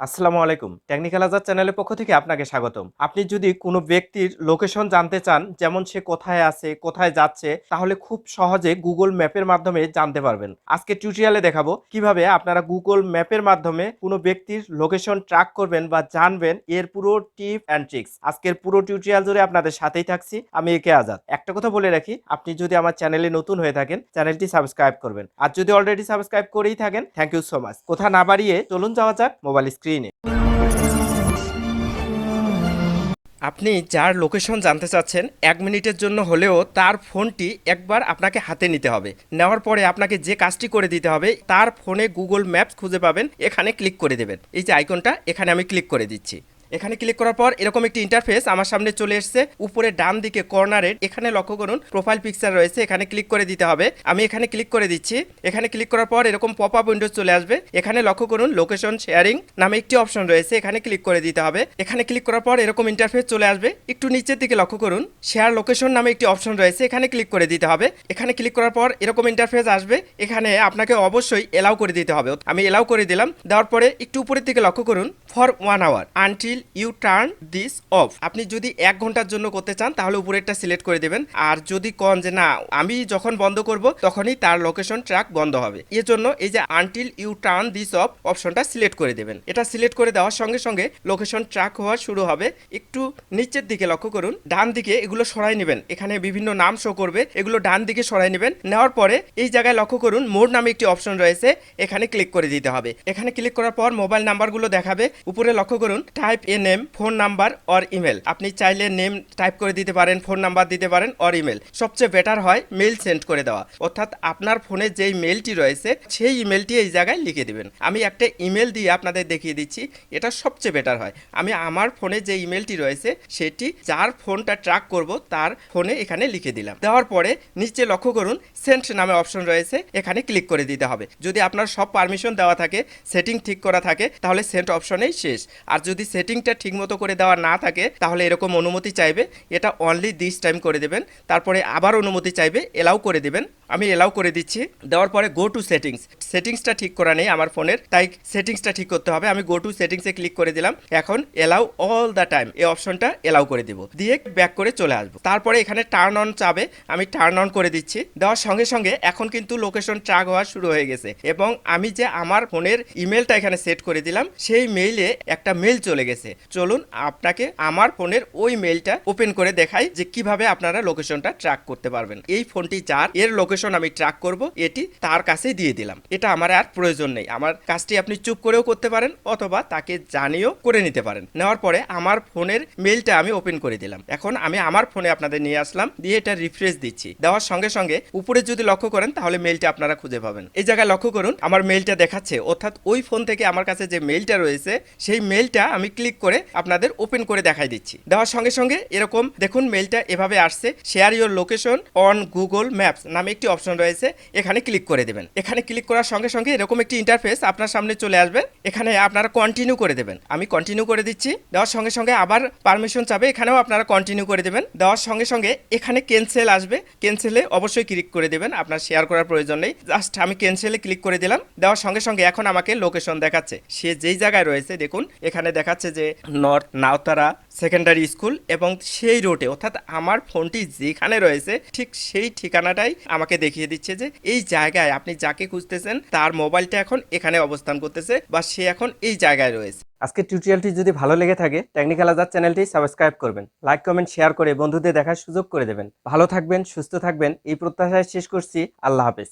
আসসালামু আলাইকুম। টেকনিক্যাল আজাদ চ্যানেলের পক্ষ থেকে আপনাকে স্বাগতম। আপনি যদি কোনো ব্যক্তির লোকেশন জানতে চান, যেমন সে কোথায় আছে, কোথায় যাচ্ছে, তাহলে খুব সহজে গুগল ম্যাপের মাধ্যমে জানতে পারবেন। আজকে টিউটোরিয়ালে দেখাবো কীভাবে আপনারা গুগল ম্যাপের মাধ্যমে কোনো ব্যক্তির লোকেশন ট্র্যাক করবেন বা জানবেন এর পুরো টিপ অ্যান্ড ট্রিক্স আজকের পুরো টিউটোরিয়াল জুড়ে আপনাদের সাথেই থাকছি, আমি একে আজাদ। একটা কথা বলে রাখি, আপনি যদি আমার চ্যানেলে নতুন হয়ে থাকেন চ্যানেলটি সাবস্ক্রাইব করবেন। আর যদি অলরেডি সাবস্ক্রাইব করেই থাকেন থ্যাংক ইউ সো মাচ কোথা না বাড়িয়ে চলুন যাওয়া যাক মোবাইল স্ক্রিনে আপনি যার লোকেশন জানতে চাচ্ছেন, এক মিনিটের জন্য হলেও তার ফোনটি একবার আপনাকে হাতে নিতে হবে। নেওয়ার পরে আপনাকে যে কাজটি করে দিতে হবে, তার ফোনে গুগল ম্যাপস খুঁজে পাবেন, এখানে ক্লিক করে দেবেন। এই যে আইকনটা এখানে আমি ক্লিক করে দিচ্ছি। এখানে ক্লিক করার পর এরকম একটি ইন্টারফেস আমার সামনে চলে এসেছে। উপরে ডান দিকে কর্নারে এখানে লক্ষ্য করুন প্রোফাইল পিকচার রয়েছে, এখানে ক্লিক করে দিতে হবে। আমি এখানে ক্লিক করে দিচ্ছি। এখানে ক্লিক করার পর এরকম পপ আপ উইন্ডোজ চলে আসবে। এখানে লক্ষ্য করুন লোকেশন শেয়ারিং নামে একটি অপশন রয়েছে, এখানে ক্লিক করে দিতে হবে। এখানে ক্লিক করার পর এরকম ইন্টারফেস চলে আসবে। একটু নিচের দিকে লক্ষ্য করুন শেয়ার লোকেশন নামে একটি অপশন রয়েছে, এখানে ক্লিক করে দিতে হবে। এখানে ক্লিক করার পর এরকম ইন্টারফেস আসবে। এখানে আপনাকে অবশ্যই এলাও করে দিতে হবে। আমি এলাও করে দিলাম। দেওয়ার পরে একটু উপরের দিকে লক্ষ্য করুন for one hour until you turn this off আপনি যদি এক ঘণ্টার জন্য করতে চান, তাহলে উপরেরটা সিলেক্ট করে দেবেন। আর যদি কন যে না, আমি যখন বন্ধ করব, তখনই তার লোকেশন ট্র্যাক বন্ধ হবে। এর জন্য এই যে until you turn this off অপশনটা সিলেক্ট করে দেবেন। এটা সিলেক্ট করে দেওয়ার সঙ্গে সঙ্গে লোকেশন ট্র্যাক হওয়া শুরু হবে। একটু নিচের দিকে লক্ষ্য করুন। ডান দিকে এগুলো সরাই নেবেন। এখানে বিভিন্ন নাম শো করবে। এগুলো ডান দিকে সরাই নেবেন। নেওয়ার পরে এই জায়গায় লক্ষ্য করুন, মোর নামে একটি অপশন রয়েছে। এখানে ক্লিক করে দিতে হবে। এখানে ক্লিক করার পর মোবাইল নাম্বারগুলো দেখাবে। উপরে লক্ষ্য করুন type a name, phone number or email. আপনি চাইলে নেম টাইপ করে দিতে পারেন, ফোন নাম্বার দিতে পারেন, অর ইমেল। সবচেয়ে বেটার হয় মেল সেন্ড করে দেওয়া। অর্থাৎ আপনার ফোনে যেই মেলটি রয়েছে, সেই ইমেলটি এই জায়গায় লিখে দিবেন। আমি একটা ইমেল দিয়ে আপনাদের দেখিয়ে দিচ্ছি, এটা সবচেয়ে বেটার হয়। আমি আমার ফোনে যে ইমেলটি রয়েছে, সেটি যার ফোনটা ট্র্যাক করব, তার ফোনে এখানে লিখে দিলাম। দেওয়ার পরে নিচে লক্ষ্য করুন সেন্ট নামে অপশন রয়েছে, এখানে ক্লিক করে দিতে হবে। যদি আপনার সব পারমিশন দেওয়া থাকে, সেটিং ঠিক করা থাকে, তাহলে সেন্ট অপশনেই শেষ। আর যদি সেটিংটা ঠিকমতো করে দেওয়া না থাকে, তাহলে এরকম অনুমতি চাইবে, এটা অনলি দিস টাইম করে দেবেন, তারপরে আবার অনুমতি চাইবে, এলাও করে দেবেন। আমি এলাও করে দিচ্ছি। দেওয়ার পরে গো টু সেটিংস সেটিংসটা ঠিক করা নেই আমার ফোনের, তাই সেটিংসটা ঠিক করতে হবে। আমি গো টু সেটিংসে ক্লিক করে দিলাম। এখন এলাও অল দ্য টাইম এই অপশনটা এলাও করে দিব। দিয়ে ব্যাক করে চলে আসব। তারপরে এখানে টার্ন অন চাবে। আমি টার্ন অন করে দিচ্ছি। দেওয়ার সঙ্গে সঙ্গে এখন কিন্তু লোকেশন ট্র্যাক হওয়া শুরু হয়ে গেছে। এবং আমি যে আমার ফোনের ইমেলটা এখানে সেট করে দিলাম, সেই মেইলে একটা মেল চলে গেছে। চলুন আপনাকে আমার ফোনের ওই মেইলটা ওপেন করে দেখাই যে কীভাবে আপনারা লোকেশনটা ট্র্যাক করতে পারবেন। এই ফোনটি যার, এর লোকেশন আমি ট্র্যাক করব, এটি তার কাছে দিয়ে দিলাম। এটা আমার আর প্রয়োজন নেই। আমার কাজটি আপনি চুপ করেও করতে পারেন অথবা তাকে জানিয়েও করে নিতে পারেন। নেওয়ার পরে আমার ফোনের মেইলটা আমি ওপেন করে দিলাম। এখন আমি আমার ফোনে আপনাদের নিয়ে আসলাম, দিয়ে এটা রিফ্রেশ দিচ্ছি। দেওয়ার সঙ্গে সঙ্গে উপরে যদি লক্ষ্য করেন, তাহলে মেইলটা আপনারা খুঁজে পাবেন। এই জায়গায় লক্ষ্য করুন, আমার মেইলটা দেখাচ্ছে। অর্থাৎ ওই ফোন থেকে আমার কাছে যে মেইলটা রয়েছে, সেই মেইলটা আমি ক্লিক করে আপনাদের ওপেন করে দেখাই দিচ্ছি। দেওয়ার সঙ্গে সঙ্গে এরকম দেখুন মেইলটা এভাবে আসছে। Share your location on Google Maps নামে একটি অপশন রয়েছে, এখানে ক্লিক করে দেবেন। এখানে ক্লিক করার সঙ্গে সঙ্গে এরকম একটি ইন্টারফেস আপনার সামনে চলে আসবে। এখানে আপনারা কন্টিনিউ করে দেবেন। আমি কন্টিনিউ করে দিচ্ছি। দেওয়ার সঙ্গে সঙ্গে আবার পারমিশন চাবে, এখানেও আপনারা কন্টিনিউ করে দেবেন। দেওয়ার সঙ্গে সঙ্গে এখানে ক্যান্সেল আসবে। ক্যান্সেলে অবশ্যই ক্লিক করে দেবেন। আপনার শেয়ার করার প্রয়োজন নেই। জাস্ট আমি ক্যান্সেলে ক্লিক করে দিলাম। দেওয়ার সঙ্গে সঙ্গে এখন আমাকে লোকেশন দেখাচ্ছে। সে যেই জায়গায় রয়েছে, দেখুন, এখানে দেখাচ্ছে যে নর্থ নাওতারা সেকেন্ডারি স্কুল এবং সেই রোডে অর্থাৎ আমার ফোনটি যেখানে রয়েছে, ঠিক সেই ঠিকানাটাই আমাকে দেখিয়ে দিচ্ছে যে এই জায়গায় আপনি যাকে খুঁজতেছেন, তার মোবাইলটা এখন এখানে অবস্থান করতেছে বা সে এখন এই জায়গায় রয়েছে। আজকের টিউটোরিয়ালটি যদি ভালো লেগে থাকে টেকনিক্যাল আজাদ চ্যানেলটি সাবস্ক্রাইব করবেন লাইক কমেন্ট শেয়ার করে বন্ধুদের দেখার সুযোগ করে দেবেন। ভালো থাকবেন, সুস্থ থাকবেন, এই প্রত্যাশায় শেষ করছি। আল্লাহ হাফেজ।